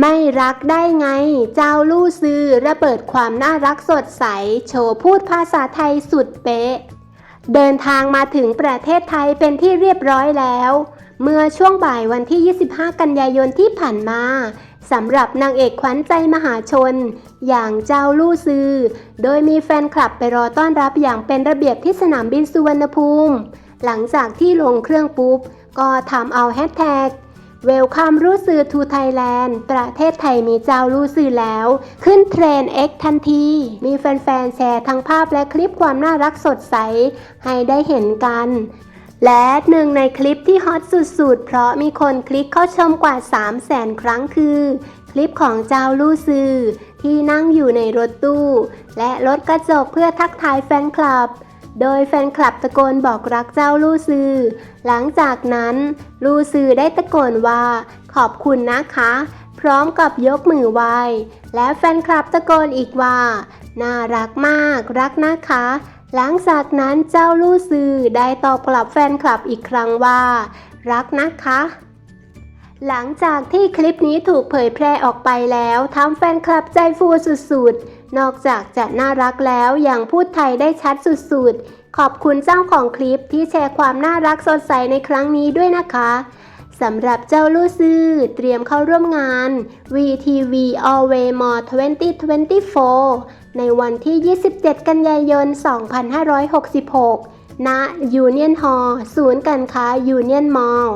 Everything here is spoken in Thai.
ไม่รักได้ไง เจ้าลู่ซือระเบิดความน่ารักสดใส โชว์พูดภาษาไทยสุดเป๊ะ เดินทางมาถึงประเทศไทยเป็นที่เรียบร้อยแล้ว เมื่อช่วงบ่ายวันที่ 25 กันยายนที่ผ่านมาสำหรับนางเอกขวัญใจมหาชน อย่างเจ้าลู่ซือ โดยมีแฟนคลับไปรอต้อนรับอย่างเป็นระเบียบที่สนามบินสุวรรณภูมิ หลังจากที่ลงเครื่องปุ๊บ ก็ทำเอาแฮชแท็ก เวลคัมรู้สื่อทูไทยแลนด์ประเทศไทยมีเจ้ารู้สื่อแล้ว ขึ้นเทรน X ทันที มีแฟนๆ แชร์ทั้งภาพและคลิปความน่ารักสดใส ให้ได้เห็นกัน และหนึ่งในคลิปที่ฮอตสุดๆ เพราะมีคนคลิกเข้าชมกว่า 3 0 0แสนครั้งคือ คลิปของเจ้าลู่ซือที่นั่งอยู่ในรถตู้ และรถกระจกเพื่อทักทายแฟนคลับ โดยแฟนคลับตะโกนบอกรักเจ้าลู่ซือ หลังจากนั้น ลู่ซือได้ตะโกนว่า ขอบคุณนะคะ พร้อมกับยกมือไหว้และแฟนคลับตะโกนอีกว่า น่ารักมากรักนะคะ หลังจากนั้นเจ้าลู่ซือได้ตอบกลับแฟนคลับอีกครั้งว่า รักนะคะ หลังจากที่คลิปนี้ถูกเผยแพร่ออกไปแล้วทำแฟนคลับใจฟูสุดๆ นอกจากจะน่ารักแล้วยังพูดไทยได้ชัดสุดๆ ขอบคุณเจ้าของคลิปที่แชร์ความน่ารักสดใสในครั้งนี้ด้วยนะคะสำหรับเจ้าลู่ซื่อเตรียมเข้าร่วมงาน VTV Always More 2024 ในวันที่ 27 กันยายน 2566 ณ Union Hall ศูนย์การค้า Union Mall